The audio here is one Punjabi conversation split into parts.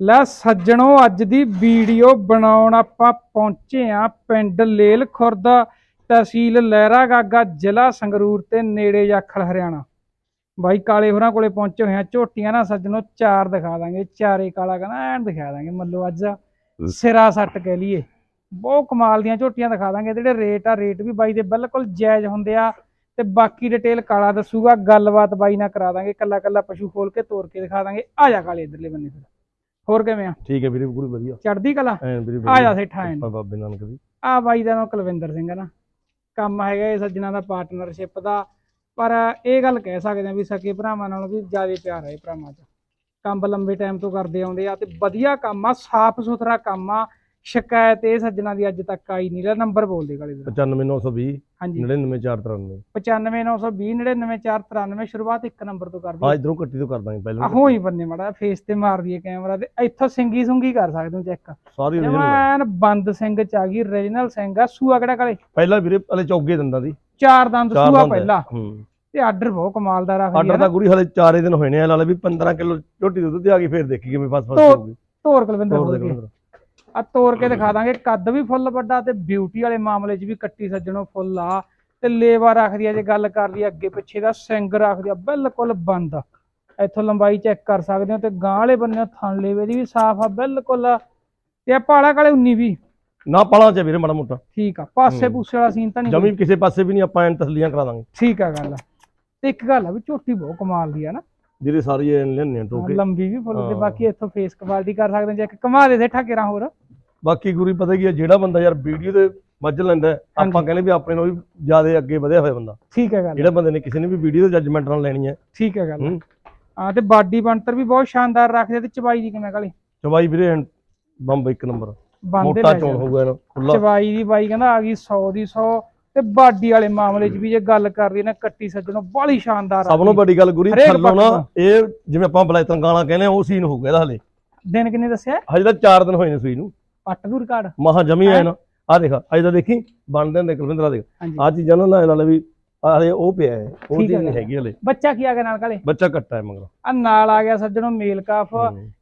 ਲੈ ਸੱਜਣੋ, ਅੱਜ ਦੀ ਵੀਡੀਓ ਬਣਾਉਣ ਆਪਾਂ ਪਹੁੰਚੇ ਆ ਪਿੰਡ ਲੇਲ ਖੁਰਦਾ ਤਹਿਸੀਲ ਲਹਿਰਾ ਗਾਗਾ ਜ਼ਿਲ੍ਹਾ ਸੰਗਰੂਰ ਤੇ ਨੇੜੇ ਜਾਖਲ, ਹਰਿਆਣਾ। ਬਾਈ, ਕਾਲੇ ਹੋਰਾਂ ਕੋਲੇ ਪਹੁੰਚੇ ਹੋਏ ਆ ਝੋਟੀਆਂ ਨਾ ਸੱਜਣੋ, ਚਾਰ ਦਿਖਾ ਦਾਂਗੇ। ਚਾਰੇ ਕਾਲਾ ਕਹਿੰਦਾ, ਐਨ ਦਿਖਾ ਦਾਂਗੇ। ਮੱਲੋ, ਅੱਜ ਸਿਰਾ ਸੱਟ ਕਹਿ ਲਈਏ। ਬਹੁਤ ਕਮਾਲ ਦੀਆਂ ਝੋਟੀਆਂ ਦਿਖਾ ਦਾਂਗੇ। ਜਿਹੜੇ ਰੇਟ ਆ, ਰੇਟ ਵੀ ਬਾਈ ਦੇ ਬਿਲਕੁਲ ਜਾਇਜ਼ ਹੁੰਦੇ ਆ ਤੇ ਬਾਕੀ ਡਿਟੇਲ ਕਾਲਾ ਦੱਸੂਗਾ। ਗੱਲਬਾਤ ਬਾਈ ਨਾਲ ਕਰਾ ਦਾਂਗੇ। ਕੱਲਾ ਕੱਲਾ ਪਸ਼ੂ ਖੋਲ ਕੇ ਤੋਰ ਕੇ ਦਿਖਾ ਦਾਂਗੇ। ਆ ਜਾ ਕਾਲੇ, ਇਧਰਲੇ ਬੰਨੇ ਫਿਰ। ਹੋਰ ਕਿਵੇਂ ਆ? ਠੀਕ ਹੈ ਵੀਰੇ ਪੂਰੀ ਵਧੀਆ। ਚੜਦੀ ਕਲਾ? ਐਨ ਵੀਰੇ ਆ ਜਾ ਸੇਠਾ ਐਨ ਬਾਬੇ ਨਾਨਕ ਦੀ। ਆ ਬਾਈ ਦਾ ਨਾਮ ਕੁਲਵਿੰਦਰ ਸਿੰਘ ਹੈ ਨਾ। ਕੰਮ ਹੈਗਾ ਇਹ ਸੱਜਣਾ ਦਾ ਪਾਰਟਨਰਸ਼ਿਪ ਦਾ। ਪਰ ਇਹ ਗੱਲ ਕਹਿ ਸਕਦੇ ਆ ਵੀ ਸਕੇ ਭਰਾਵਾਂ ਨਾਲੋਂ ਵੀ ਜ਼ਿਆਦਾ ਪਿਆਰ ਹੈ ਭਰਾਵਾਂ 'ਚ। ਕੰਮ ਲੰਬੇ ਟਾਈਮ ਤੋਂ ਕਰਦੇ ਆਉਂਦੇ ਆ ਤੇ ਵਧੀਆ ਕੰਮ ਆ ਸਾਫ਼ ਸੁਥਰਾ ਕੰਮ ਆ। ਸ਼ਿਕਾਇਤ ਇਹ ਸੱਜਣਾ ਦੀ ਅੱਜ ਤੱਕ ਆਈ ਨਹੀਂ ਲੈ ਨੰਬਰ ਬੋਲ ਦੇ ਕਾਲੇ ਦਾ 95920 ਹਾਂਜੀ। 99493 95920 99493 ਸ਼ੁਰੂਆਤ ਇੱਕ ਨੰਬਰ ਤੋਂ ਕਰ ਹਾਂ ਇਧਰੋਂ ਕੱਟੀ ਤੋਂ ਕਰ ਦਾਂਗੇ ਪਹਿਲਾਂ ਆਹੋ ਹੀ ਬੰਨੇ ਮੜਾ ਫੇਸ ਤੇ ਮਾਰ ਦਈਏ ਕੈਮਰਾ ਤੇ। ਇੱਥੋਂ ਸਿੰਗੀ ਸੁੰਗੀ ਕਰ ਸਕਦੇ ਹੋ ਚੈੱਕ ਸਾਰੀ। ਜਮਾਨ ਬੰਦ ਸਿੰਘ ਚ ਆ ਗਈ ਰੀਜਨਲ ਸਿੰਘ ਆ। ਸੂਆ ਕਿਹੜਾ ਕਾਲੇ? ਪਹਿਲਾਂ ਵੀਰੇ ਹਲੇ ਚੌਗੇ ਦੰਦਾਂ ਦੀ। ਚਾਰ ਦੰਦ ਚਾਰ ਸੂਆ। ਪਹਿਲਾ। ਤੇ ਆਰਡਰ ਬਹੁਤ ਕਮਾਲ ਦਾ ਰੱਖਦੀ ਆਰਡਰ ਤਾਂ ਗੁਰੀ ਹਲੇ 4 ਦਿਨ ਹੋਏ ਨੇ ਲਾਲੇ ਵੀ 15 ਕਿਲੋ ਝੋਟੀ ਦੁੱਧ ਤੇ ਆ ਗਈ ਫੇਰ ਦੇਖੀ ਕਿਵੇਂ ਫਸ ਫਸ ਤੋਰ- ਹੋਊਗੀ। ਤੋਰ ਕੁਲਵਿੰਦਰ ਤੋੜ ਆ ਤੋਰ ਕੇ ਦਿਖਾ ਦਾਂਗੇ। ਕੱਦ ਵੀ ਫੁੱਲ ਵੱਡਾ ਤੇ ਬਿਊਟੀ ਵਾਲੇ ਮਾਮਲੇ 'ਚ ਵੀ ਕੱਟੀ ਸੱਜਣੋਂ ਫੁੱਲ ਆ। ਤੇ ਲੇਵਾ ਰੱਖਦੀ ਆ ਜੇ ਗੱਲ ਕਰ ਲਈ ਅੱਗੇ ਪਿੱਛੇ ਦਾ ਸਿੰਗ ਰੱਖਦੀ ਆ ਬਿਲਕੁਲ ਬੰਦ। ਇੱਥੋਂ ਲੰਬਾਈ ਚੈੱਕ ਕਰ ਸਕਦੇ ਹੋ ਤੇ ਗਾਂ ਵਾਲੇ ਬੰਨੇ ਥਣ ਲੇਵੇ ਦੀ ਵੀ ਸਾਫ਼ ਆ ਬਿਲਕੁਲ। ਤੇ ਆ ਪਾਲਾ ਕਾਲੇ 19 ਵੀ ਨਾ ਪਲਾਂ ਚ ਵੀਰੇ ਮਾੜਾ ਮੋਟਾ। ਠੀਕ ਆ ਪਾਸੇ। ਪੂਸੇ ਵਾਲਾ ਸੀਨ ਤਾਂ ਨਹੀਂ ਜਮੀ ਕਿਸੇ ਪਾਸੇ ਵੀ ਨਹੀਂ ਆਪਾਂ ਐਨ ਤਸਲੀਆਂ ਕਰਾ ਦਾਂਗੇ। ਠੀਕ ਆ ਗੱਲ ਤੇ ਇੱਕ ਗੱਲ ਆ ਵੀ ਝੋਟੀ ਬਹੁਤ ਕਮਾਲ ਦੀ ਆ ਨਾ। ਜਿਹੜੇ ਸਾਰੀ ਲੈਣੇ ਟੋਕੇ। ਲੰਬੀ ਵੀ ਫੁੱਲ ਤੇ। ਬਾਕੀ ਇੱਥੋਂ ਫੇਸ ਕੁਆਲਿਟੀ ਕਰ ਸਕਦੇ ਜੇ ਕਮਾ ਦੇ ਦੇ ਠਾਕੇਰਾ ਹੋਰ। ਬਾਕੀ ਗੁਰੀ ਪਤਾ ਕੀ ਹੈ ਜਿਹੜਾ ਬੰਦਾ ਯਾਰ ਵੀਡੀਓ ਤੇ ਵੱਜ ਲੈਂਦਾ ਹੈ, ਆਪਾਂ। ਕਹਿੰਦੇ ਵੀ ਆਪਣੇ ਨਾਲੋਂ ਵੀ ਜ਼ਿਆਦਾ ਅੱਗੇ ਵਧਿਆ ਹੋਇਆ ਬੰਦਾ। ਠੀਕ ਹੈ ਗੱਲ ਜਿਹੜਾ ਬੰਦੇ ਨੇ ਕਿਸੇ ਨੇ ਵੀ ਵੀਡੀਓ ਤੇ ਜੱਜਮੈਂਟ ਨਾਲ ਲੈਣੀ ਹੈ। ਠੀਕ ਹੈ ਗੱਲ ਹੂੰ। ਹਾਂ। ਤੇ ਬਾਡੀ ਬਣਤਰ ਵੀ ਬਹੁਤ ਸ਼ਾਨਦਾਰ ਰੱਖਦੇ ਤੇ ਚਬਾਈ ਦੀ ਕਿਵੇਂ ਕਾਲੀ? ਚਵਾਈ ਵੀਰੇ ਐਨ ਬੰਬ ਇੱਕ ਨੰਬਰ। ਬੰਦੇ ਮੋਟਾ ਚੋਣ ਹੋਊਗਾ ਇਹਨੂੰ ਖੁੱਲਾ ਚਬਾਈ ਦੀ ਬਾਈ ਕਹਿੰਦਾ ਆ ਗਈ 100 ਦੀ 100 ਤੇ ਬਾਡੀ ਵਾਲੇ ਮਾਮਲੇ 'ਚ ਵੀ ਜੇ ਗੱਲ ਕਰ ਰਹੀ ਨਾ ਕੱਟੀ ਸੱਜਣੋਂ ਬਾਲੀ ਸ਼ਾਨਦਾਰ ਸਭ ਨੂੰ ਵੱਡੀ ਗੱਲ ਗੁਰੀ ਹਰੇਕ ਥੱਲੋਂ ਨਾ ਪੱਖ ਇਹ ਜਿਵੇਂ ਆਪਾਂ ਬਲੈਤਨ ਗਾਣਾ ਕਹਿੰਦੇ ਆ, ਉਹ ਸੀਨ ਹੋਊਗਾ ਇਹਦਾ ਹਲੇ। ਦਿਨ ਕਿੰਨੇ ਦੱਸਿਆ? ਹਜੇ ਤਾਂ 4 ਦਿਨ ਹੋਏ ਨੇ ਸੂਈ ਨੂੰ। ਪੱਟ ਦੂਰ ਕਾਰਡ ਮਹਾ ਜਮੀ ਆਏ ਨਾ। ਆ ਦੇਖ ਅੱਜ ਤਾਂ ਦੇਖੀ ਬਣਦੇ ਹੁੰਦੇ ਕੁਲਵਿੰਦਰਾ ਦੇਖ। ਹਾਂਜੀ। ਆ ਚੀਜ਼ਾਂ ਨਾ ਲੈ ਲੈ ਵੀ ਹਲੇ ਉਹ ਪਿਆ ਹੈ ਉਹ ਠੀਕ ਚੀਜ਼ ਹੈ ਨਹੀਂ। ਹੈਗੀ ਹਲੇ। ਬੱਚਾ ਕੀ ਆ ਗਿਆ ਨਾਲ ਕਾਲੇ? ਬੱਚਾ ਕੱਟਾ ਹੈ ਮਗਰ। ਆ ਨਾਲ ਆ ਗਿਆ ਸੱਜਣੋਂ ਮੇਲ ਕਾਫ।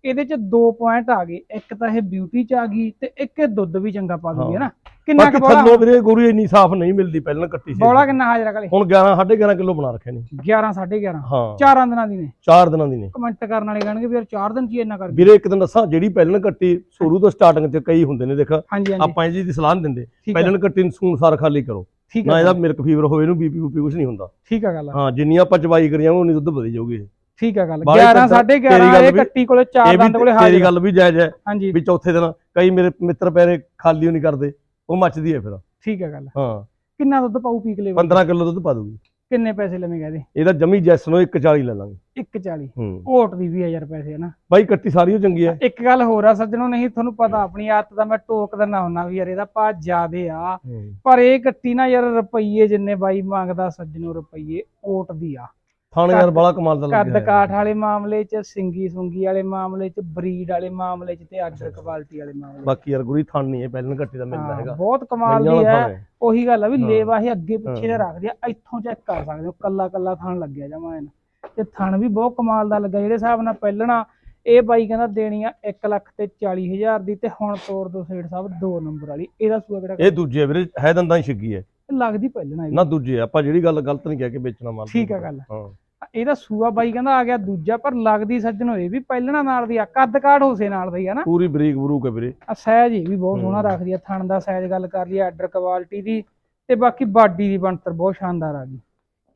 ਇਹਦੇ 'ਚ ਦੋ ਪੁਆਇੰਟ ਆ ਗਏ। ਇੱਕ ਤਾਂ ਇਹ ਬਿਊਟੀ 'ਚ ਆ ਗਈ ਤੇ ਇੱਕ ਇਹ ਦੁੱਧ ਵੀ ਚੰਗਾ ਪਾ ਦੂਗੀ ਹੈ। ਨਾ ਕਿੰਨਾ ਬਾਕੀ ਕੁ ਬੋਲਾ? ਥੱਲੋਂ ਵੀਰੇ ਗੁਰੂ ਇੰਨੀ ਸਾਫ਼ ਨਹੀਂ ਮਿਲਦੀ ਪਹਿਲਾਂ ਕੱਟੀ ਸੀ। ਬੋਲਾ ਕਿੰਨਾ ਹਾਜ਼ਰ ਕਾਲੇ? ਹੁਣ 11 11.5 ਕਿਲੋ ਬਣਾ ਰੱਖੇ ਨੇ 11 11.5 ਹਾਂ। ਚਾਰਾਂ ਦਿਨਾਂ ਦੀ ਨੇ। 4 ਦਿਨਾਂ ਦੀ ਨੇ। ਕਮੈਂਟ ਕਰਨ ਵਾਲੇ ਕਹਿਣਗੇ ਵੀ ਯਾਰ 4 ਦਿਨ ਚ ਹੀ ਇੰਨਾ ਕਰ ਵੀਰੇ ਇੱਕ ਦਿਨ ਦੱਸਾਂ ਜਿਹੜੀ ਪਹਿਲਾਂ ਕੱਟੀ ਸ਼ੁਰੂ ਤੋਂ ਸਟਾਰਟਿੰਗ ਤੇ ਕਈ ਹੁੰਦੇ ਨੇ ਦੇਖ। ਹਾਂਜੀ ਹਾਂਜੀ। ਆਪਾਂ ਇਹ ਜੀ ਦੀ ਸਲਾਹ ਨਹੀਂ ਦਿੰਦੇ। ਠੀਕ ਹੈ ਪਹਿਲਾਂ ਕੱਟੀ ਨੂੰ ਸੂਨ ਸਾਰ ਖਾਲੀ ਕਰੋ। ਠੀਕ ਨਾ ਇਹਦਾ ਮਿਲਕ ਫੀਵਰ ਹੋਵੇ ਇਹਨੂੰ ਬੀਪੀ ਬੂਪੀ ਕੁਝ ਨਹੀਂ ਹੁੰਦਾ। ਠੀਕ ਹੈ ਗੱਲ ਹਾਂ ਜਿੰਨੀ ਆਪਾਂ ਚਵਾਈ ਕਰੀਆਂ ਉਨੀ ਦੁੱਧ ਵਧੀ ਜਾਊਗੀ। ਇਹ ਠੀਕ ਹੈ ਗੱਲ ਬਾਈ 11 ਤਾਂ 11.5 ਤੇਰੀ ਗੱਲ ਇਹ ਵੀ- ਕੱਟੀ ਕੋਲੇ ਚਾਰ ਦੰਦ ਕੋਲੇ ਹਾਜ਼ਰ। ਤੇਰੀ ਗੱਲ ਵੀ ਜਾਇਜ਼ ਹੈ ਵੀ ਚੌਥੇ ਦਿਨ ਕਈ ਮੇਰੇ ਮਿੱਤਰ ਪੈਰੇ ਖਾਲੀ ਨਹੀਂ ਕਰਦੇ ਉਹ ਮੱਚਦੀ ਹੈ ਫਿਰ। ਠੀਕ ਹੈ ਗੱਲ ਹਾਂ। ਕਿੰਨਾ ਦੁੱਧ ਪਾਉ ਪੀਕ ਲੈ 15 ਕਿਲੋ ਦੁੱਧ ਪਾ ਦੂਗੀ ਕਿੰਨੇ ਪੈਸੇ ਲਵੇਂਗਾ ਇਹਦੇ? ਇਹਦਾ ਜਮੀ ਜੈਸ ਨੂੰ 140 ਲੈ ਲਾਂਗੇ। 140 ਹੂੰ। ਓਟ ਦੀ 20000 ਪੈਸੇ ਹੈ ਨਾ। ਬਾਈ ਕੱਟੀ ਸਾਰੀ ਉਹ ਚੰਗੀ ਹੈ ਇੱਕ ਗੱਲ ਹੋਰ ਆ ਸੱਜਣੋ ਨਹੀਂ ਤੁਹਾਨੂੰ ਪਤਾ ਆਪਣੀ ਆਦਤ ਦਾ ਮੈਂ ਟੋਕ ਦਿੰਦਾ ਹੁੰਨਾ ਵੀ ਯਾਰ ਇਹਦਾ ਪਾ ਜ਼ਿਆਦੇ ਆ। ਪਰ ਇਹ ਕੱਟੀ ਨਾ ਯਾਰ ਰੁਪਈਏ ਜਿੰਨੇ ਬਾਈ ਮੰਗਦਾ ਸੱਜਣੋ ਰੁਪਈਏ ਓਟ ਦੀ ਆ। ਥਾਣੇ ਯਾਰ ਕੱਦ- ਬੜਾ ਕਮਾਲ ਦਾ ਕੱਦ ਲੱਗਿਆ ਕਾਠ ਵਾਲੇ ਮਾਮਲੇ 'ਚ ਸਿੰਗੀ ਸੁੰਗੀ ਵਾਲੇ ਮਾਮਲੇ 'ਚ ਬਰੀਡ ਵਾਲੇ ਮਾਮਲੇ 'ਚ ਤੇ ਆਰਡਰ ਕੁਆਲਿਟੀ ਵਾਲੇ ਮਾਮਲੇ। ਬਾਕੀ ਯਾਰ ਗੁਰੀ ਥਣ ਨਹੀਂ ਹੈ ਪਹਿਲਾਂ ਕੱਟੀ ਦਾ ਮਿਲਦਾ ਹੈਗਾ। ਬਹੁਤ ਕਮਾਲ ਦੀ ਹੈ ਉਹੀ ਗੱਲ ਆ ਵੀ। ਲੇਵਾ ਇਹ ਅੱਗੇ ਪਿੱਛੇ ਦਾ। ਰੱਖਦੇ ਆ ਇੱਥੋਂ ਚੈੱਕ ਕਰ ਸਕਦੇ ਹੋ ਕੱਲਾ ਕੱਲਾ ਥਣ ਲੱਗਿਆ ਜਮਾ ਇਹਨਾਂ। ਤੇ ਥਣ ਵੀ ਬਹੁਤ ਕਮਾਲ ਦਾ ਲੱਗਾ ਜਿਹੜੇ ਹਿਸਾਬ ਨਾਲ ਪਹਿਲਣਾ ਇਹ ਬਾਈ ਕਹਿੰਦਾ ਦੇਣੀ ਆ 1 ਲੱਖ ਤੇ 40 ਹਜ਼ਾਰ ਦੀ ਤੇ ਹੁਣ ਤੋਰ ਦੋ ਸੇਠ ਸਾਹਿਬ ਦੋ ਨੰਬਰ ਵਾਲੀ ਇਹਦਾ ਸੂਆ ਕਿਹੜਾ ਇਹ ਦੂਜੇ ਆ ਵੀਰੇ ਹੈ ਦੰਦਾਂ ਹੀ ਛਿੱਗੀ ਹੈ। ਇਹ ਲੱਗਦੀ ਪਹਿਲਣਾ ਨਾ ਦੂਜੇ ਆ, ਆਪਾਂ ਜਿਹੜੀ ਗੱਲ ਗਲਤ ਨਹੀਂ ਕਹਿ ਕੇ ਵੇਚਣਾ ਮਾਰ ਠੀਕ ਆ ਗੱਲ। ਹਾਂ। ਇਹਦਾ ਸੂਆ ਬਾਈ ਕਹਿੰਦਾ ਆ ਗਿਆ ਦੂਜਾ ਪਰ ਲੱਗਦੀ ਸੱਜਣ ਹੋਏ ਵੀ ਪਹਿਲਣਾ ਨਾਲ ਦੀ ਆ ਕੱਦ ਕਾਠ ਹੋਸੇ ਨਾਲ ਦਾ ਆ ਨਾ। ਪੂਰੀ ਬਰੀਕ ਬਰੂਕ ਹੈ ਵੀਰੇ। ਆ ਸਾਈਜ਼ ਵੀ ਬਹੁਤ ਸੋਹਣਾ। ਰੱਖਦੀ ਆ ਥਣ ਦਾ ਸਾਈਜ਼ ਗੱਲ ਕਰ ਲਈ ਆਰਡਰ ਕੁਆਲਿਟੀ ਦੀ ਤੇ ਬਾਕੀ ਬਾਡੀ ਦੀ ਬਣਤਰ ਬਹੁਤ ਸ਼ਾਨਦਾਰ ਆ ਗਈ।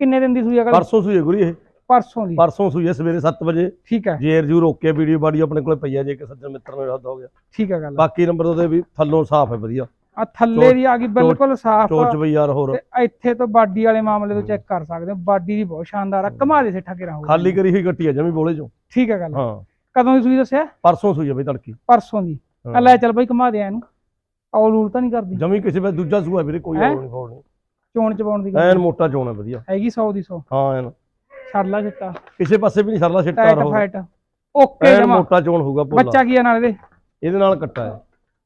ਕਿੰਨੇ ਦਿਨ ਦੀ ਸੂਈ ਅਗਲ? ਪਰਸੋਂ ਸੂਈ ਗੁਰੀ ਇਹ। ਪਰਸੋਂ ਦੀ। ਪਰਸੋਂ ਸੂਈ ਹੈ ਸਵੇਰੇ 7 ਵਜੇ। ਠੀਕ ਹੈ। ਜੇਰ ਜੂ ਰੋਕ ਕੇ ਵੀਡੀਓ ਬਾਡੀ ਆਪਣੇ ਕੋਲ ਪਈ ਹੈ ਜੇ ਕਿ ਸੱਜਣ ਮਿੱਤਰ ਨੂੰ ਰੱਦ ਹੋ ਗਿਆ। ਠੀਕ ਹੈ ਗੱਲ ਬਾਕੀ ਨੰਬਰ ਉਹਦੇ ਵੀ ਥੱਲੋਂ ਸਾਫ਼ ਹੈ ਵਧੀਆ। ਆ ਥੱਲੇ ਦੀ ਆ ਗਈ ਬਿਲਕੁਲ ਸਾਫ਼। ਚੋਚ ਵੀ ਯਾਰ ਹੋਰ। ਤੇ ਇੱਥੇ ਤੋਂ ਬਾਡੀ ਵਾਲੇ ਮਾਮਲੇ ਤੋਂ ਚੈੱਕ ਕਰ ਸਕਦੇ ਹੋ। ਬਾਡੀ ਦੀ ਬਹੁਤ ਸ਼ਾਨਦਾਰ ਆ। ਕਮਾ ਦੇ ਸਿੱਠਾ ਕੇ ਰਹੋ ਖਾਲੀ ਕਰੀ ਹੋਈ ਕੱਟੀ ਹੈ ਜਮੀ ਬੋਲੇ ਚੋਂ। ਠੀਕ ਹੈ ਗੱਲ ਹਾਂ। ਕਦੋਂ ਦੀ ਸੂਈ ਦੱਸਿਆ? ਪਰਸੋਂ ਸੂਈ ਹੈ ਬਈ ਤੜਕੀ। ਪਰਸੋਂ ਦੀ। ਆ। ਲੈ ਚੱਲ ਬਾਈ ਕਮਾ ਦੇ ਇਹਨੂੰ। ਔਲ ਉਲ ਤਾਂ ਨਹੀਂ ਕਰਦੀ। ਜਮੀ ਕਿਸੇ ਵੇ ਦੂਜਾ ਸੂਆ ਵੀਰੇ ਕੋਈ? ਹੋਰ ਨਹੀਂ ਫੋੜ ਨਹੀਂ। ਚੋਣ ਚਪਾਉਣ ਦੀ ਐਨ ਮੋਟਾ ਚੋਣ ਹੈ ਵਧੀਆ। ਹੈਗੀ 100 ਦੀ 100 ਹਾਂ ਐਨ। ਛੱਡ ਲਾ ਚਿੱਟਾ ਕਿਸੇ ਪਾਸੇ ਵੀ ਨਹੀਂ ਸਰਲਾ ਛਿੱਟਾ ਟਾਈਟ ਰਹੋ। ਫਾਈਟ ਓਕੇ ਐਨ ਜਮਾ। ਮੋਟਾ ਚੋਣ ਹੋਊਗਾ ਪੋਲਾ ਬੱਚਾ ਕੀ ਆ ਨਾਲ ਇਹਦੇ? ਇਹਦੇ ਨਾਲ ਕੱਟਾ ਹੈ।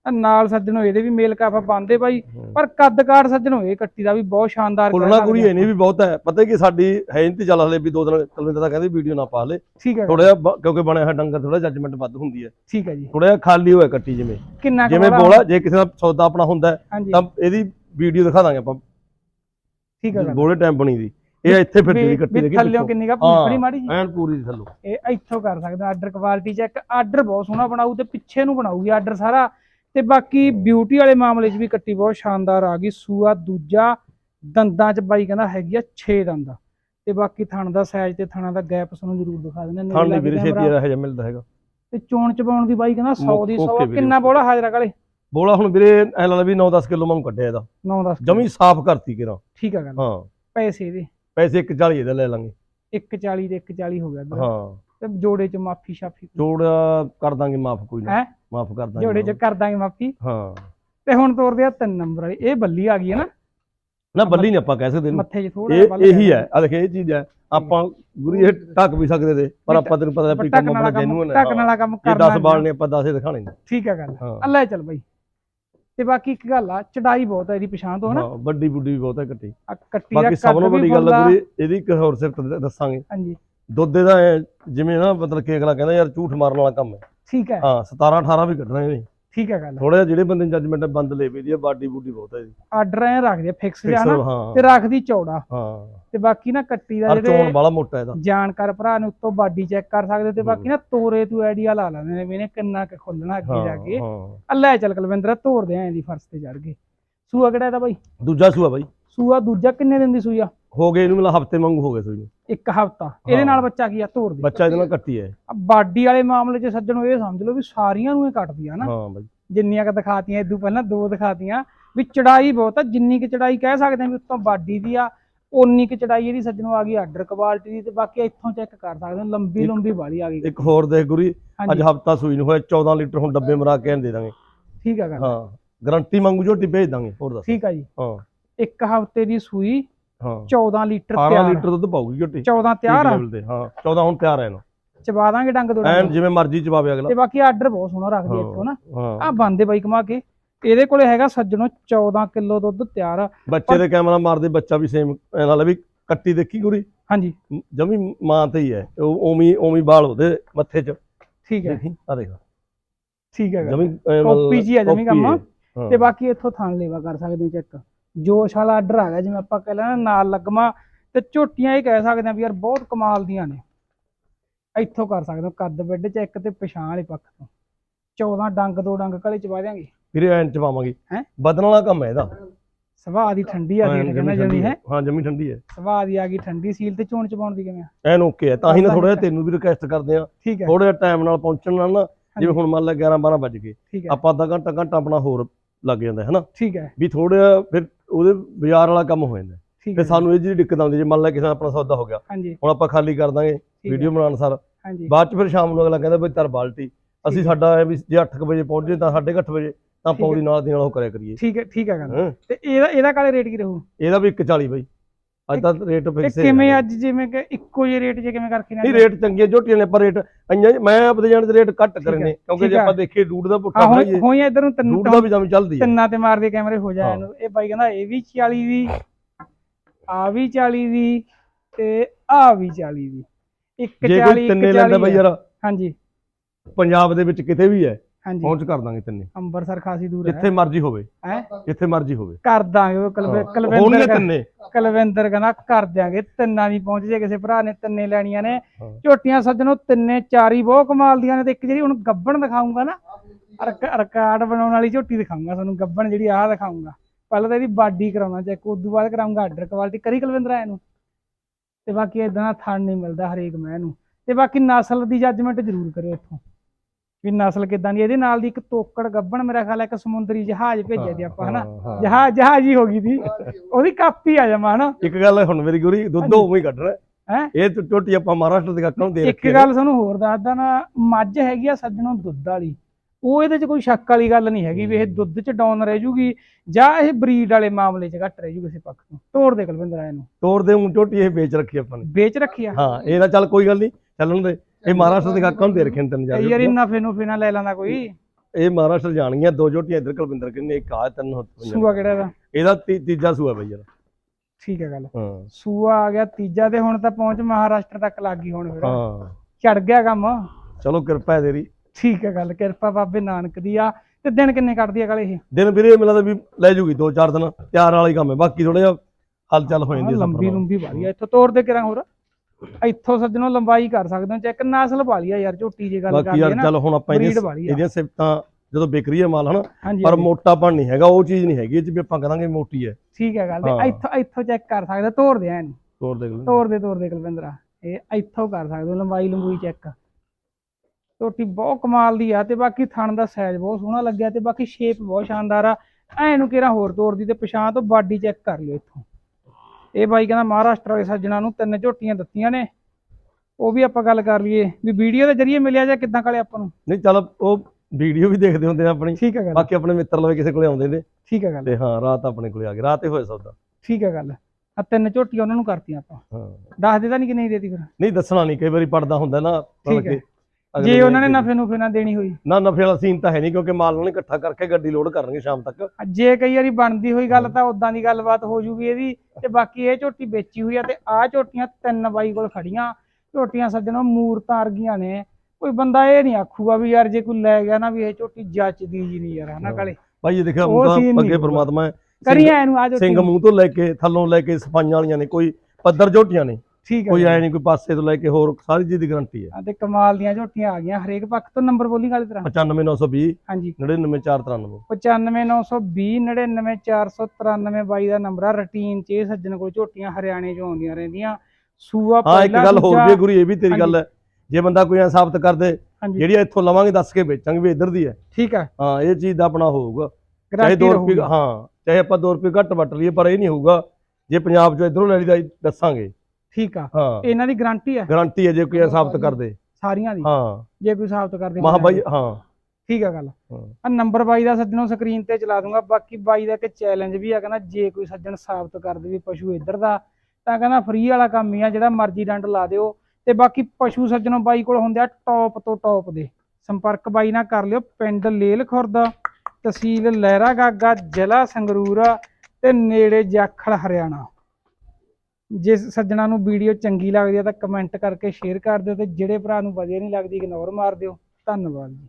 ਆਹ ਨਾਲ ਸੱਜਣੋ ਇਹਦੇ ਵੀ ਮੇਲ ਕਾਫਾ ਬੰਦੇ ਬਾਈ। ਪਰ ਕੱਦ ਕਾਠ ਸੱਜਣੋ ਇਹ ਕੱਟੀ ਦਾ ਵੀ ਬਹੁਤ ਸ਼ਾਨਦਾਰ ਕਹਿ ਸਕਦੇ ਕੁੜੀ। ਇਹਨੀ ਵੀ ਬਹੁਤ ਹੈ। ਪਤਾ ਕਿ ਸਾਡੀ ਹੈ ਇੰਤੀ ਚੱਲ ਹਲੇ ਵੀ ਦੋ ਦਿਨ ਕਲਵਿੰਦਰ ਦਾ ਕਹਿੰਦੇ ਵੀਡੀਓ ਨਾ ਪਾ ਲੇ। ਠੀਕ ਹੈ। ਥੋੜਾ ਜਿਹਾ ਬ- ਕਿਉਂਕਿ ਬਣਿਆ ਹੋਇਆ ਡੰਗਰ ਥੋੜਾ ਜੱਜਮੈਂਟ ਵੱਧ ਹੁੰਦੀ ਹੈ। ਠੀਕ ਹੈ ਜੀ। ਥੋੜਾ ਜਿਹਾ ਖਾਲੀ ਹੋਇਆ ਕੱਟੀ ਜਿਵੇਂ। ਕਿੰਨਾ ਕੁ ਜਿਵੇਂ ਬੋਲਾ? ਬੋਲਾ ਜੇ ਕਿਸੇ ਦਾ ਸੌਦਾ ਆਪਣਾ ਹੁੰਦਾ ਹੈ, ਹਾਂਜੀ। ਤਾਂ ਇਹਦੀ ਵੀਡੀਓ ਦਿਖਾ ਦਾਂਗੇ ਆਪਾਂ। ਠੀਕ ਹੈ। ਗੱਲ। ਬੋਲੇ ਟਾਈਮ ਬਣੀ ਦੀ। ਇਹ ਇੱਥੇ ਫਿਰਦੀ ਵੀ- ਕੱਟੀ ਦੇਖੀ ਥੱਲਿਓਂ। ਕਿੰਨੀ ਕਾ ਪੂਰੀ ਮਾੜੀ ਜੀ ਐਨ ਪੂਰੀ ਦੀ ਥੱਲੋਂ। ਇਹ ਇੱਥੋਂ ਕਰ ਸਕਦੇ ਆਰਡਰ ਕੁਆਲਿਟੀ ਚੈੱਕ ਆਰਡਰ ਬਹੁਤ ਸੋਹਣਾ ਬਣਾਊ ਤੇ ਪਿੱਛੇ ਨੂੰ ਬਣਾਊਗੀ ਆਰਡਰ ਸਾਰਾ। ਤੇ ਬਾਕੀ ਬਿਊਟੀ ਵਾਲੇ ਮਾਮਲੇ 'ਚ ਵੀ ਕੱਟੀ ਬਹੁਤ ਸ਼ਾਨਦਾਰ ਆ ਗਈ ਸੂਆ ਦੂਜਾ ਦੰਦਾਂ 'ਚ ਬਾਈ ਕਹਿੰਦਾ ਹੈਗੀ ਆ 6 ਦੰਦ। ਤੇ ਬਾਕੀ ਥਣ ਦਾ ਸਾਈਜ਼ ਤੇ ਥਣਾ ਦਾ ਗੈਪ ਤੁਹਾਨੂੰ ਜ਼ਰੂਰ ਦਿਖਾ ਦਿੰਦੇ ਨੇ ਥਾਂ ਦੀ ਵੀਰੇ ਛੇਤੀ ਇਹੋ ਜਿਹਾ ਮਿਲਦਾ ਹੈਗਾ। ਤੇ ਚੋਣ ਚ ਪਾਉਣ ਦੀ ਬਾਈ ਕਹਿੰਦਾ 100 ਦੀ 100 ਓਕੇ ਵੀਰੇ, ਕਿੰਨਾ ਬੋਲਾ ਹਾਜ਼ਰਾ ਕਾਲੇ ਬੋਲਾ ਹੁਣ ਵੀਰੇ ਐ ਲਾ ਵੀ 9-10 ਕਿਲੋ ਮੰਗ ਕੱਢਿਆ ਇਹਦਾ। 9 10 ਜਮੀ ਸਾਫ਼ ਕਰਤੀ ਕਿਰਾ ਠੀਕ ਆ ਗੱਲ। ਹਾਂ। ਪੈਸੇ ਦੇ। ਪੈਸੇ 140 ਇਹਦਾ ਲੈ ਲਾਂਗੇ। 140 ਤੇ 140 ਹੋ ਗਿਆ। ਹਾਂ। ਤੇ ਜੋੜੇ ਚ ਮਾਫੀ ਸ਼ਾਫੀ ਜੋੜ ਕਰ ਦਾਂਗੇ ਮਾਫ ਕੋਈ ਨਾ। ਹੈ? ਮਾਫ ਕਰ ਦਾਂਗੇ ਜੋੜੇ ਚ ਕਰ ਦਾਂਗੇ ਮਾਫੀ? ਹਾਂ। ਤੇ ਹੁਣ ਤੋਰਦੇ ਆ ਤਿੰਨ ਨੰਬਰ ਵਾਲੀ। ਇਹ ਬੱਲੀ ਆ ਗਈ ਹੈ ਨਾ? ਨਾ ਬੱਲੀ ਨਹੀਂ ਆਪਾਂ ਕਹਿ ਸਕਦੇ ਮੱਥੇ 'ਚ ਥੋੜਾ ਇਹ ਇਹੀ ਹੈ। ਆ ਦੇਖ ਇਹ ਚੀਜ਼ ਹੈ। ਆਪਾਂ ਗੁਰੀ ਇਹ ਢੱਕ ਵੀ ਸਕਦੇ ਤੇ ਪਰ ਆਪਾਂ ਤੈਨੂੰ ਪਤਾ ਵੀ ਕੰਮ ਆਪਣਾ ਜੈਨੂਨ ਹੈ। ਵਾਲਾ ਕੰਮ ਇਹ ਕਰਨਾ 10 ਬਾਲ ਨੇ ਆਪਾਂ 10 ਹੀ ਦਿਖਾਣੇ ਨੇ। ਠੀਕ ਆ ਗੱਲ। ਹਾਂ। ਅੱਲਾ ਚੱਲ ਬਾਈ। ਤੇ ਬਾਕੀ ਇੱਕ ਗੱਲ ਆ ਚੜਾਈ ਬਹੁਤ ਹੈ ਇਹਦੀ ਪਛਾਣ ਤੋਂ ਹਨਾ? ਹਾਂ ਵੱਡੀ ਬੁੱਢੀ ਵੀ ਬਹੁਤ ਹੈ ਕੱਟੀ ਆ ਕੱਟੀ ਦਾ ਬਾਕੀ ਸਭ ਵੀ ਵੱਡੀ ਗੱਲ ਆ। ਗੁਰੀ ਇਹਦੀ ਇੱਕ ਹੋਰ ਸਿਫਤ ਦੱਸਾਂਗੇ। ਹਾਂਜੀ। ਦੁੱਧ ਇਹਦਾ ਐਂ ਜਿਵੇਂ ਨਾ ਮਤਲਬ ਕਿ ਅਗਲਾ ਕਹਿੰਦਾ ਯਾਰ ਝੂਠ ਮਾਰਨ ਵਾਲਾ ਕੰਮ ਹੈ। ਠੀਕ ਹੈ। ਹਾਂ 17 18 ਵੀ ਕੱਢਣਾ ਇਹਨੇ। ਠੀਕ ਹੈ ਗੱਲ। ਥੋੜਾ ਜਿਹਾ ਜਿਹੜੇ ਬੰਦੇ ਜੱਜਮੈਂਟ ਬੰਦ ਲੈ ਵੀ ਦੀ ਬਾਡੀ ਬੂਡੀ ਬਹੁਤ ਹੈ ਇਹਦੀ ਆਰਡਰ ਐ ਰੱਖਦੇ ਆ ਫਿਕਸ ਫਿਕਸਰ ਨਾ ਤੇ ਰੱਖਦੀ ਚੌੜਾ। ਹਾਂ। ਤੇ ਬਾਕੀ ਨਾ ਕੱਟੀ ਦਾ ਹਰ ਚੋਣ ਜਿਹੜੇ ਵਾਲਾ ਮੋਟਾ ਇਹਦਾ। ਜਾਣਕਾਰ ਭਰਾ ਨੇ ਉੱਤੋਂ ਬਾਡੀ ਚੈੱਕ ਕਰ ਸਕਦੇ ਤੇ ਬਾਕੀ ਨਾ ਤੋਰੇ ਤੂੰ ਆਈਡੀਆ ਲਾ ਲੈਂਦੇ ਨੇ ਵੀ ਇਹਨੇ ਕਿੰਨਾ ਕੁ ਖੋਲਣਾ ਅੱਗੇ ਜਾ ਕੇ। ਅੱਲਾ ਚੱਲ ਕਲਵਿੰਦਰ ਤੋਰਦੇ ਆਂ ਇਹਦੀ ਫਰਸ਼ ਤੇ ਚੜ ਗਏ ਸੂਆ ਕਿਹੜਾ ਇਹਦਾ ਬਾਈ? ਦੂਜਾ ਸੂਆ ਬਾਈ। ਸੂਆ ਦੂਜਾ ਕਿੰਨੇ ਦਿਨ ਦੀ ਸੂਈ ਆ? ਹੋ ਗਏ ਇਹਨੂੰ ਮਤਲਬ ਹਫ਼ਤੇ ਵਾਂਗੂ ਹੋ ਗਏ ਸੂਈ ਨੂੰ। ਇੱਕ ਹਫਤਾ। ਇਹਦੇ। ਨਾਲ ਬੱਚਾ ਕੀ ਆ? ਤੋਰ ਦੇ ਬੱਚਾ ਇਹਦੇ ਨਾਲ ਕੱਟੀ ਹੈ ਬਾਡੀ ਵਾਲੇ ਮਾਮਲੇ 'ਚ ਸੱਜਣੋ ਇਹ ਸਮਝ ਲਓ ਵੀ ਸਾਰੀਆਂ ਨੂੰ ਇਹ ਕੱਟਦੀ ਆ ਨਾ। ਹਾਂ ਬਾਈ। ਜਿੰਨੀਆਂ ਕ ਦਿਖਾਤੀਆਂ ਇਦੋਂ ਪਹਿਲਾਂ ਦੋ ਦਿਖਾਤੀਆਂ। ਵੀ ਚੜਾਈ ਬਹੁਤ ਆ ਜਿੰਨੀ ਕਿ ਚੜਾਈ ਕਹਿ ਸਕਦੇ ਆ ਵੀ ਉੱਤੋਂ ਬਾਡੀ ਦੀ ਆ ਓਨੀ ਕਿ ਚੜਾਈ ਇਹਦੀ ਸੱਜਣੋ ਆ ਗਈ ਆਰਡਰ ਕੁਆਲਿਟੀ ਦੀ ਤੇ ਬਾਕੀ ਇੱਥੋਂ ਚੈੱਕ ਕਰ ਸਕਦੇ ਹੋ ਲੰਬੀ ਲੰਬੀ ਵਾਲੀ ਆ ਗਈ। ਇੱਕ ਹੋਰ ਦੇਖ ਗੁਰੀ ਅੱਜ ਹਫਤਾ ਸੂਈ ਨੂੰ ਹੋਇਆ 14 ਲੀਟਰ ਹੁਣ ਡੱਬੇ ਮਰਾ ਕੇ ਦੇ ਦਾਂਗੇ। ਠੀਕ ਆ ਗੱਲ। ਹਾਂ ਗਰੰਟੀ ਮੰਗੂ ਝੋਟੀ ਭੇਜ ਦਾਂਗੇ ਹੋਰ ਦੱਸ। ਠੀਕ ਆ ਜੀ। ਹਾਂ। ਇੱਕ ਹਫ਼ਤੇ ਦੀ ਸੂਈ ਹਾਂ। 14 ਲੀਟਰ 18 ਤਿਆਰ ਲੀਟਰ ਦੁੱਧ ਪਾਊਗੀ ਝੋਟੀ 14 ਤਿਆਰ ਆ। ਤੇ ਹਾਂ। 14 ਹੁਣ ਤਿਆਰ ਹੈ ਨਾ ਚਬਾ ਦਾਂਗੇ ਡੰਗ ਦੋ ਐਨ ਜਿਵੇਂ ਮਰਜ਼ੀ ਚਵਾਵੇ ਅਗਲਾ। ਤੇ ਬਾਕੀ ਆਰਡਰ ਬਹੁਤ ਸੋਹਣਾ ਰੱਖਦੀ। ਇੱਥੋਂ ਨਾ। ਆ ਬੰਦੇ ਬਾਈ ਕਮਾ ਕੇ। ਇਹਦੇ ਕੋਲੇ ਹੈਗਾ ਸੱਜਣੋ 14 ਕਿਲੋ ਦੁੱਧ ਤਿਆਰ ਆ। ਬੱਚੇ ਦੇ ਕੈਮਰਾ ਮਾਰਦੇ ਬੱਚਾ ਵੀ ਸੇਮ ਨਾਲ ਵੀ ਕੱਟੀ ਦੇਖੀ ਗੁਰੀ ਹਾਂਜੀ। ਜਮੀ ਮਾਂ ਤੇ ਹੀ ਹੈ ਉਹ ਓਮੀ ਓਮੀ ਬਾਲ ਉਹਦੇ ਮੱਥੇ 'ਚ। ਠੀਕ ਹੈ ਆ। ਦੇਖ? ਠੀਕ ਹੈ। ਜਮੀ ਕਾਪੀ ਜੀ ਆ ਜਮੀ ਕੰਮ। ਤੇ ਬਾਕੀ ਇੱਥੋਂ ਥਣ ਲੇਵਾ ਕਰ ਸਕਦੇ ਚੈੱਕ। ਜੋਸ਼ ਵਾਲਾ ਆਰਡਰ ਆ ਗਿਆ ਜਿਵੇਂ ਆਪਾਂ ਕਹਿ ਲੈਣਾ ਨਾਲ ਲੱਗਮਾ ਤੇ ਝੋਟੀਆਂ ਇਹ ਕਹਿ ਸਕਦੇ ਆ ਵੀ ਯਾਰ ਬਹੁਤ ਕਮਾਲ ਦੀਆਂ ਨੇ। ਇੱਥੋਂ ਕਰ ਸਕਦੇ ਹੋ ਕੱਦ ਬੈੱਡ ਚੈੱਕ ਤੇ ਪਛਾਣ ਵਾਲੇ ਪੱਖ ਤੋਂ। 14 ਡੰਗ ਦੋ ਡੰਗ ਕਾਲੇ ਚਵਾ ਦਿਆਂਗੇ। ਵੀਰੇ ਐਨ ਚਵਾਵਾਂਗੇ ਹੈਂ? ਬਦਲਣ ਵਾਲਾ ਕੰਮ ਹੈ ਇਹਦਾ। ਸਵਾਹ ਦੀ ਠੰਡੀ ਆ ਦੀ ਕਹਿੰਦਾ ਜਮੀ ਹੈ। ਹਾਂ। ਜਮੀ ਠੰਡੀ ਹੈ। ਸਵਾਹ ਦੀ ਆ ਗਈ ਠੰਡੀ ਸੀਲ ਤੇ ਚੋਣ ਚਪਾਉਣ ਦੀ ਕਿਵੇਂ? ਐਨ ਓਕੇ ਹੈ ਤਾਂ ਹੀ ਨਾ ਥੋੜਾ ਜਿਹਾ ਤੈਨੂੰ ਵੀ ਰਿਕਵੈਸਟ ਕਰਦੇ ਆ ਥੋੜਾ ਜਿਹਾ ਟਾਈਮ ਨਾਲ ਪਹੁੰਚਣ ਨਾਲ ਨਾ ਜਿਵੇਂ ਹੁਣ ਮੰਨ ਲੈ 11 12 ਵੱਜ ਗਏ। ਆਪਾਂ ਅੱਧਾ ਘੰਟਾ ਘੰਟਾ ਆਪਣਾ ਹੋਰ ਲੱਗ ਜਾਂਦਾ ਹੈ ਨਾ ਠੀਕ ਹੈ। ਵੀ ਥੋੜਾ ਫਿਰ ਉਹਦੇ ਬਾਜ਼ਾਰ ਵਾਲਾ ਕੰਮ ਹੋ ਜਾਂਦਾ। ਫਿਰ ਸਾਨੂੰ ਇਹ ਜਿਹੜੀ ਦਿੱਕਤ ਆਉਂਦੀ ਜੇ ਮੰਨ ਲੈ ਕਿਸੇ ਆਪਣਾ ਸੌਦਾ ਹੋ ਗਿਆ। ਹੁਣ ਆਪਾਂ ਖਾਲੀ ਕਰ ਦਾਂਗੇ ਵੀਡੀਓ ਬਣਾਉਣ ਸਾਰ। ਹਾਂਜੀ। ਬਾਅਦ ਚ ਫਿਰ ਸ਼ਾਮ ਨੂੰ ਅਗਲਾ ਕਹਿੰਦਾ ਬਈ ਤਰ ਬਾਲਟੀ। ਅਸੀਂ। ਸਾਡਾ ਵੀ ਜੇ 8 ਵਜੇ ਪਹੁੰਚੇ ਤਾਂ 8:30 ਵਜੇ ਤਾਂ ਉਹਦੀ ਨਾਲ ਦੀ ਨਾਲ ਉਹ ਕਰਿਆ ਕਰੀਏ। ਠੀਕ ਹੈ ਠੀਕ ਹੈ ਗੱਲ। ਤੇ ਇਹਦਾ ਇਹਦਾ ਕਾਲੇ ਰੇਟ ਕੀ ਰਹੂ? ਇਹਦਾ ਵੀ 140 ਬਾਈ। ਅੱਜ ਤਾਂ ਰੇਟ ਫਿਕਸ ਹੈ। ਕਿਵੇਂ ਅੱਜ ਜਿਵੇਂ ਕਿ ਇੱਕੋ ਜਿਹੇ ਰੇਟ 'ਚ ਕਿਵੇਂ ਕਰਕੇ ਨਹੀਂ ਰੇਟ ਚੰਗੀਆਂ ਝੋਟੀਆਂ ਨੇ ਪਰ ਰੇਟ ਅੰਜਾਂ ਮੈਂ ਆਪਦੇ ਜਾਣ ਦੇ ਰੇਟ ਘੱਟ ਕਰਨੇ ਕਿਉਂਕਿ ਜੇ ਹੈ। ਆਪਾਂ ਦੇਖੀਏ ਡੂਡ ਦਾ ਪੁੱਠਾ ਬਣਾਈਏ ਹੋਈ ਇਧਰ ਨੂੰ ਤਿੰਨ ਡੂਡ ਦਾ ਵੀ ਜਮ ਚੱਲਦੀ ਹੈ। ਤਿੰਨਾਂ ਤੇ ਮਾਰਦੇ ਕੈਮਰੇ ਹੋ ਜਾਏ ਹਾਂ। ਇਹਨੂੰ। ਇਹ ਬਾਈ ਕਹਿੰਦਾ ਇਹ ਵੀ 40 ਦੀ ਆ ਵੀ 40 ਦੀ ਤੇ ਆ ਵੀ 40 ਦੀ। ਇੱਕ ਜੇ 40 ਕੋਈ ਇੱਕ ਤਿੰਨੇ ਲੈਂਦਾ 40 ਬਈ ਯਾਰ। ਹਾਂਜੀ। ਪੰਜਾਬ ਦੇ ਵਿੱਚ ਕਿਤੇ ਵੀ ਹੈ। ਹਾਂਜੀ। ਪਹੁੰਚ ਕਰ ਦਾਂਗੇ ਤਿੰਨੇ। ਅੰਬਰਸਰ ਖਾਸੀ ਦੂਰ ਹੈ। ਜਿੱਥੇ ਮਰਜ਼ੀ ਹੋਵੇ। ਹੈ? ਜਿੱਥੇ ਮਰਜ਼ੀ ਹੋਵੇ। ਕਰ ਦਾਂਗੇ ਉਹ ਕਲਵ- ਹਾਂ, ਕਲਵਿੰਦਰ ਹੋਣਗੇ ਤਿੰਨੇ। ਕਲਵਿੰਦਰ ਕਹਿੰਦਾ ਕਰ ਦਿਆਂਗੇ। ਤਿੰਨਾਂ ਨਹੀਂ ਪਹੁੰਚ ਜੇ ਕਿਸੇ ਭਰਾ ਨੇ ਤਿੰਨੇ ਲੈਣੀਆਂ ਨੇ। ਝੋਟੀਆਂ ਸੱਜਣੋ ਤਿੰਨੇ ਚਾਰੀ ਬਹੁਤ ਕਮਾਲ ਦੀਆਂ ਨੇ ਤੇ ਇੱਕ ਜਿਹੜੀ ਹੁਣ ਗੱਬਣ ਦਿਖਾਉਂਗਾ ਨਾ ਰਿਕ- ਰਿਕਾਰਡ ਬਣਾਉਣ ਵਾਲੀ ਝੋਟੀ ਦਿਖਾਉਂਗਾ ਤੁਹਾਨੂੰ। ਗੱਬਣ ਜਿਹੜੀ ਆਹ ਦਿਖਾਉਂਗਾ ਪਹਿਲਾਂ ਤਾਂ ਇਹਦੀ ਬਾਡੀ ਕਰਾਉਣਾ ਚੈੱਕ ਉਸ ਤੋਂ ਬਾਅਦ ਕਰਾਉਂਗਾ ਆਰਡਰ ਕੁਆਲਿਟੀ ਕਰੀ ਕਲਵਿੰਦਰ ਆਇਆ ਨੂੰ। ਤੇ ਬਾਕੀ ਇਦਾਂ ਦਾ ਥਣ ਨਹੀਂ ਮਿਲਦਾ ਹਰੇਕ ਮੈਂ ਨੂੰ। ਤੇ ਬਾਕੀ ਨਸਲ ਦੀ ਜੱਜਮੈਂਟ ਜ਼ਰੂਰ ਕਰਿਓ ਇੱਥੋਂ। ਵੀ ਨਸਲ ਕਿਦਾਂ ਦੀ ਇਹਦੇ ਨਾਲ ਦੀ ਇੱਕ ਤੋਕੜ ਗੱਬਣ ਮੇਰਾ ਖਿਆਲ ਹੈ ਇੱਕ ਸਮੁੰਦਰੀ ਜਹਾਜ਼ ਭੇਜਿਆ ਦੀ ਆਪਾਂ ਹਨਾ। ਜਹਾਜ਼ ਜਹਾਜ਼ ਹੀ ਹੋ ਗਈ ਸੀ। ਉਹਦੀ ਕਾਪੀ ਆ ਜਾਵਾਂ ਹਨਾ? ਇੱਕ ਗੱਲ ਹੁਣ ਮੇਰੀ ਗੁਰੀ ਦੁੱਧ ਉਵੇਂ ਹੀ ਕੱਢਣਾ ਹੈਂ? ਇਹ ਤੇ ਝੋਟੀ ਆਪਾਂ ਮਹਾਰਾਸ਼ਟਰ ਦੇ ਕਾਕਾਂ ਨੂੰ ਦੇ ਇੱਕ ਰੱਖੀ ਗੱਲ ਤੁਹਾਨੂੰ ਹੋਰ ਦੱਸਦਾ ਨਾ ਮੱਝ ਹੈਗੀ ਆ ਸੱਜਣੋਂ ਦੁੱਧ ਵਾਲੀ। ਉਹ ਇਹਦੇ 'ਚ ਕੋਈ ਸ਼ੱਕ ਵਾਲੀ ਗੱਲ ਨਹੀਂ ਹੈਗੀ ਵੀ ਇਹ ਦੁੱਧ 'ਚ ਡਾਊਨ ਰਹਿ ਜੂਗੀ ਜਾਂ ਇਹ ਬਰੀਡ ਵਾਲੇ ਮਾਮਲੇ 'ਚ ਘੱਟ ਰਹਿ ਜੂ ਕਿਸੇ ਪੱਖ ਤੋਂ। ਤੋੜ ਦੇ ਕੁਲਵਿੰਦਰ ਆਏ ਨੂੰ। ਤੋੜ ਦੇ ਉਹ ਝੋਟੀ ਇਹ ਵੇਚ ਰੱਖੀ ਆਪਾਂ ਨੇ। ਵੇਚ ਰੱਖੀ ਆ? ਹਾਂ ਇਹ ਨਾ ਚੱਲ ਕੋਈ ਗੱਲ ਨਹੀਂ ਚੱਲਣ ਦੇ। ਇਹ ਮਹਾਰਾਸ਼ਟਰ ਦੇ ਕਾਕਾਂ ਨੂੰ ਦੇ ਰੱਖੇ ਨੇ ਤਿੰਨ ਚਾਰ ਯਾਰ ਇੰਨਾ ਫੇਨੋ ਫੇਨਾ ਲੈ ਲੈਂਦਾ ਕੋਈ? ਇਹ ਮਹਾਰਾਸ਼ਟਰ ਜਾਣਗੀਆਂ ਦੋ ਝੋਟੀਆਂ ਇੱਧਰ ਕੁਲਵਿੰਦਰ ਕਿੰਨੇ ਇੱਕ ਆ ਤਿੰਨ ਹੋ-। ਸੂਆ ਕਿਹੜਾ ਦਾ ਇਹਦਾ ਤੀ- ਤੀਜਾ ਸੂਆ ਬਈ ਯਾਰ। ਠੀਕ ਹੈ ਗੱਲ। ਹਾਂ। ਸੂਆ ਆ ਗਿਆ ਤੀਜਾ ਤੇ ਹੁਣ ਤਾਂ ਪਹੁੰਚ ਮਹਾਰਾਸ਼ਟਰ ਤੱਕ ਲੱਗ ਗਈ ਹੁਣ ਫਿਰ। ਹਾਂ। ਚੜ ਗਿਆ ਕੰਮ। ਚਲੋ ਕਿਰਪਾ ਹੈ ਤੇਰੀ। ਠੀਕ ਹੈ ਗੱਲ ਕਿਰਪਾ ਬਾਬੇ ਨਾਨਕ ਦੀ ਆ। ਤੇ ਦਿਨ ਕਿੰਨੇ ਕੱਢਦੀ ਆ ਕਾਲੇ ਇਹ? ਦਿਨ ਵੀਰੇ ਮਿਲਾ ਤਾਂ ਵੀ ਲੈ ਜੂਗੀ ਦੋ ਚਾਰ ਦਿਨ। ਤਿਆਰ ਵਾਲਾ ਕੰਮ ਹੈ ਬਾਕੀ ਥੋੜਾ ਜਿਹਾ ਹਲਚਲ ਹੋ ਜਾਂਦੀ ਹੈ ਲੰਬੀ ਲੰਬੀ ਵਾਲੀ ਆ ਇੱਥੋਂ ਤੋੜ ਦੇ ਕਿਰਾਂ ਹੋਰ। ਇੱਥੋਂ ਸੱਜਣੋਂ ਲੰਬਾਈ ਕਰ ਸਕਦੇ ਹੋ ਚੈੱਕ ਨਸਲ ਵਾਲੀ ਆ ਯਾਰ ਝੋਟੀ ਜੇ ਗੱਲ ਕਰਦੇ ਨਾ ਚੱਲ ਹੁਣ ਆਪਾਂ ਇਹਦੀਆਂ ਆ। ਸਿਫਤਾਂ ਜਦੋਂ ਵਿਕਰੀ ਹੈ ਮਾਲ ਹਨਾ ਪਰ ਮੋਟਾਪਣ ਨਹੀਂ ਹੈਗਾ ਉਹ ਚੀਜ਼ ਨਹੀਂ ਹੈਗੀ ਇਹ ਚ ਵੀ ਆਪਾਂ ਕਹਾਂਗੇ ਮੋਟੀ ਹੈ। ਠੀਕ ਹੈ ਗੱਲ ਤੇ। ਇੱਥੋਂ ਇੱਥੋਂ ਚੈੱਕ ਕਰ ਸਕਦੇ ਤੋੜ ਦੇ ਐਨ ਦੇਖ ਲਓ ਤੋੜ ਦੇ ਤੋੜ ਦੇ ਕੁਲਵਿੰਦਰਾ ਇਹ ਇੱਥੋਂ ਕਰ ਸਕਦੇ ਹੋ ਲੰਬਾਈ ਲੰਬੂਈ ਚੈੱਕ ਝੋਟੀ ਬਹੁਤ ਕਮਾਲ ਦੀ ਆ ਤੇ ਬਾਕੀ ਥਣ ਦਾ ਸਾਈਜ਼ ਬਹੁਤ ਸੋਹਣਾ ਲੱਗਿਆ ਤੇ ਬਾਕੀ ਸ਼ੇਪ ਬਹੁਤ ਸ਼ਾਨਦਾਰ ਆ। ਐ ਨੂੰ ਕਿਹੜਾ ਹੋਰ ਤੋੜਦੀ ਤੇ ਪਛਾਣ ਤੋਂ ਬਾਡੀ ਚੈੱਕ ਕਰ ਲਿਓ ਇੱਥੋਂ। ਇਹ ਬਾਈ ਕਹਿੰਦਾ ਮਹਾਰਾਸ਼ਟਰ ਵਾਲੇ ਸੱਜਣਾ ਨੂੰ ਤਿੰਨ ਝੋਟੀਆਂ ਦਿੱਤੀਆਂ ਨੇ। ਉਹ ਵੀ ਆਪਾਂ ਗੱਲ ਕਰ ਲਈਏ ਵੀ ਵੀਡੀਓ ਦੇ ਜਰੀਏ ਮਿਲਿਆ ਜਾਂ ਕਿੱਦਾਂ ਕਾਲੇ ਆਪਾਂ ਨੂੰ? ਨਹੀਂ ਚੱਲ ਉਹ ਵੀਡੀਓ ਵੀ ਦੇਖਦੇ ਹੁੰਦੇ ਆ ਆਪਣੀ। ਠੀਕ ਹੈ ਗੱਲ। ਬਾਕੀ ਆਪਣੇ ਮਿੱਤਰ ਲਵੇ ਕਿਸੇ ਕੋਲੇ ਆਉਂਦੇ ਨੇ। ਠੀਕ ਹੈ ਗੱਲ। ਤੇ ਹਾਂ ਰਾਤ ਆਪਣੇ ਕੋਲੇ ਆ ਗਏ। ਰਾਤ ਹੀ ਹੋਇਆ ਸੌਦਾ। ਠੀਕ ਹੈ ਗੱਲ। ਆ ਤਿੰਨ ਝੋਟੀਆਂ ਉਹਨਾਂ ਨੂੰ ਕਰਤੀਆਂ ਆਪਾਂ। ਹਾਂ। ਦੱਸ ਦੇ ਤਾਂ ਨਹੀਂ ਕਿ ਨਹੀਂ ਦੇਤੀ ਫਿਰ? ਨਹੀਂ ਦੱਸਣਾ ਨਹੀਂ ਕਈ ਵਾਰੀ ਪੜਦਾ ਹੁੰਦਾ ਨਾ ਠੀਕ ਹੈ। ਅਗਲੇ ਜੇ ਉਹਨਾਂ ਨੇ ਨਫੇ ਨੂਫੇ ਨਾ ਦੇਣੀ ਹੋਈ। ਨਾ ਨਫੇ ਵਾਲਾ ਸੀਨ ਤਾਂ ਹੈ ਨਹੀਂ ਕਿਉਂਕਿ ਮਾਲ ਉਹਨਾਂ ਨੇ ਇਕੱਠਾ ਕਰਕੇ ਗੱਡੀ ਲੋਡ ਕਰਨਗੇ ਸ਼ਾਮ ਤੱਕ। ਜੇ ਕਈ ਵਾਰੀ ਬਣਦੀ ਹੋਈ ਗੱਲ ਤਾਂ ਉਦਾਂ ਦੀ ਗੱਲਬਾਤ ਹੋ ਜੂਗੀ ਇਹਦੀ। ਤੇ ਬਾਕੀ ਇਹ ਝੋਟੀ ਵੇਚੀ ਹੋਈ ਆ ਤੇ ਆਹ ਝੋਟੀਆਂ ਤਿੰਨ ਬਾਈ ਕੋਲ ਖੜੀਆਂ। ਝੋਟੀਆਂ ਸੱਜਣੋਂ ਮੂਰਤਾਂ ਵਰਗੀਆਂ ਨੇ। ਕੋਈ ਬੰਦਾ ਇਹ ਨਹੀਂ ਆਖੂਗਾ ਵੀ ਯਾਰ ਜੇ ਕੋਈ ਲੈ ਗਿਆ ਨਾ ਵੀ ਇਹ ਝੋਟੀ ਜੱਚਦੀ ਜੀ ਨਹੀਂ ਯਾਰ ਹਨਾ ਕਾਲੇ? ਭਾਈ ਇਹ ਦੇਖਿਆ ਨਹੀਂ ਅੱਗੇ। ਪ੍ਰਮਾਤਮਾ ਹੈ। ਕਰੀ ਸਿੰਘ- ਐ ਨੂੰ ਆ ਝੋਟੀ ਸਿੰਘ ਨੂੰ। ਮੂੰਹ ਤੋਂ ਲੈ ਕੇ ਥੱਲੋਂ ਲੈ ਕੇ ਸਫਾਈਆਂ ਵਾਲੀਆਂ ਨੇ ਕੋਈ ਪੱਧਰ ਝੋਟੀਆਂ ਨੇ। ਠੀਕ ਹੈ ਕੋਈ ਐ ਨਹੀਂ ਕੋਈ ਪਾਸੇ ਤੋਂ ਲੈ ਕੇ ਹੋਰ ਸਾਰੀ ਚੀਜ਼ ਦੀ ਗਾਰੰਟੀ ਹੈ ਤੇ ਕਮਾਲ ਦੀਆਂ ਝੋਟੀਆਂ ਆ ਗਈਆਂ ਹਰੇਕ ਪੱਖ ਤੋਂ ਨੰਬਰ ਬੋਲੀ ਗੱਲ ਤਰ੍ਹਾਂ। 95920 ਹਾਂਜੀ। 99993 95920 99493 ਬਾਈ ਦਾ ਨੰਬਰ ਆ। ਰੁਟੀਨ ਚ ਇਹ ਸੱਜਣ ਕੋਲ ਝੋਟੀਆਂ ਹਰਿਆਣੇ ਚੋਂ ਆਉਂਦੀਆਂ ਰਹਿੰਦੀਆਂ। ਸੂਆ ਹਾਂ ਇੱਕ ਪਹਿਲਾ, ਗੱਲ ਹੋਰ ਵੀ ਗੁਰੂ ਇਹ ਵੀ ਤੇਰੀ ਗੱਲ ਹੈ। ਜੇ ਬੰਦਾ ਕੋਈ ਐ ਸਾਬਤ ਕਰ ਦੇ ਜਿਹੜੀ ਇੱਥੋਂ ਲਵਾਂਗੇ ਦੱਸ ਕੇ ਵੇਚਾਂਗੇ ਵੀ ਇੱਧਰ ਦੀ ਹੈ। ਠੀਕ ਹੈ। ਹਾਂ ਇਹ ਚੀਜ਼ ਦਾ ਆਪਣਾ ਹੋਊਗਾ। ਚਾਹੇ ਗਾਰੰਟੀ 2 ਰਹੂਗੀ। ਰੁਪਏ ਹਾਂ ਚਾਹੇ ਆਪਾਂ 2 ਰੁਪਏ ਘੱਟ ਵਟ ਲਈਏ ਪਰ ਇਹ ਨਹੀਂ ਹੋਊਗਾ। ਜੇ ਪੰਜਾਬ ਚੋਂ ਇਧਰੋਂ ਲੈ ਲਈ ਤਾਂ ਦੱਸਾਂਗੇ। ਠੀਕ ਆ। ਹਾਂ। ਇਹਨਾਂ ਦੀ ਗਾਰੰਟੀ ਹੈ ਗਾਰੰਟੀ ਹੈ ਜੇ ਕੋਈ ਸਾਬਤ ਕਰ ਦੇ। ਸਾਰੀਆਂ ਦੀ। ਹਾਂ। ਜੇ ਕੋਈ ਸਾਬਤ ਕਰਦੇ ਮਹਾ ਬਾਈ ਹਾਂ। ਠੀਕ ਆ ਗੱਲ। ਆ ਨੰਬਰ ਬਾਈ ਦਾ ਸੱਜਣੋਂ ਸਕਰੀਨ ਤੇ ਚਲਾ ਦੂੰਗਾ। ਬਾਕੀ ਬਾਈ ਦਾ ਇੱਕ ਚੈਲੰਜ ਵੀ ਆ ਕਹਿੰਦਾ ਜੇ ਕੋਈ ਸੱਜਣ ਸਾਬਤ ਕਰ ਦੇ ਵੀ ਪਸ਼ੂ ਇੱਧਰ ਦਾ ਤਾਂ ਕਹਿੰਦਾ ਫ੍ਰੀ ਵਾਲਾ ਕੰਮ ਹੀ ਆ ਜਿਹੜਾ ਮਰਜ਼ੀ ਡੰਡ ਲਾ ਦਿਓ। ਤੇ ਬਾਕੀ ਪਸ਼ੂ ਸੱਜਣੋਂ ਬਾਈ ਕੋਲ ਹੁੰਦੇ ਆ ਟੌਪ ਤੋਂ ਟੌਪ ਦੇ। ਸੰਪਰਕ ਬਾਈ ਨਾਲ ਕਰ ਲਿਓ। ਪਿੰਡ ਲੇਲ ਖੁਰਦ ਤਹਿਸੀਲ ਲਹਿਰਾ ਗਾਗਾ ਜ਼ਿਲ੍ਹਾ ਸੰਗਰੂਰ ਤੇ ਨੇੜੇ ਜਾਖਲ ਹਰਿਆਣਾ। ਜੇ ਸੱਜਣਾ ਨੂੰ ਵੀਡੀਓ ਚੰਗੀ ਲੱਗਦੀ ਹੈ ਤਾਂ ਕਮੈਂਟ ਕਰਕੇ ਸ਼ੇਅਰ ਕਰ ਦਿਓ ਤੇ ਜਿਹੜੇ ਭਰਾ ਨੂੰ ਵਧੀਆ ਨਹੀਂ ਲੱਗਦੀ ਇਗਨੋਰ ਮਾਰ ਦਿਓ। ਧੰਨਵਾਦ ਜੀ।